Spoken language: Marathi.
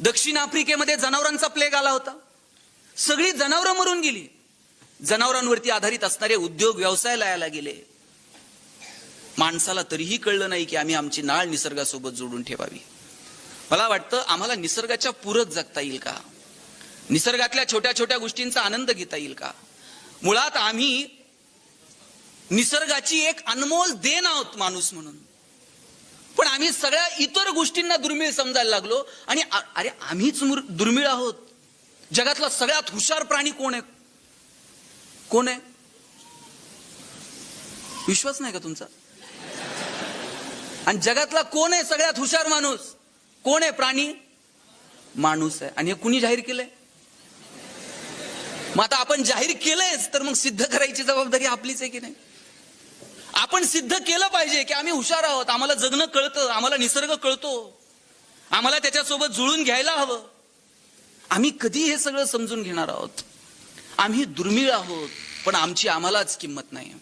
दक्षिण आफ्रिकेमध्ये जनावरांचा प्लेग आला होता. सगळी जनावरं मरून गेली. जनावरांवरती आधारित असणारे उद्योग व्यवसाय लयाला गेले. माणसाला तरीही कळलं नाही की आम्ही आमची नाळ निसर्गासोबत जोडून ठेवावी. मला वाटतं आम्हाला निसर्गाच्या पूरक जगता येईल का? निसर्गातल्या छोट्या छोट्या गोष्टींचा आनंद घेता येईल का? मुळात आम्ही निसर्गाची एक अनमोल देण आहोत माणूस म्हणून. पण आम्ही सगळ्या इतर गोष्टींना दुर्मिळ समजायला लागलो आणि अरे आम्हीच मुर- दुर्मिळ आहोत. जगातला सगळ्यात हुशार प्राणी कोण आहे? कोण आहे? विश्वास नाही का तुमचा? आणि जगातला कोण आहे सगळ्यात हुशार माणूस? कोण आहे प्राणी? माणूस आहे. आणि हे कुणी जाहीर केलंय? मग आता आपण जाहीर केलंयच तर मग सिद्ध करायची जबाबदारी आपलीच आहे की नाही? आपण सिद्ध केलं पाहिजे की आम्ही हुशार आहोत. आम्हाला जगणं कळतं आम्हाला निसर्ग कळतो. आम्हाला त्याच्यासोबत जुळून घ्यायला हवं. आम्ही कधी हे सगळं समजून घेणार आहोत? आम्ही दुर्मिळ आहोत पण आमची आम्हालाच किंमत नाही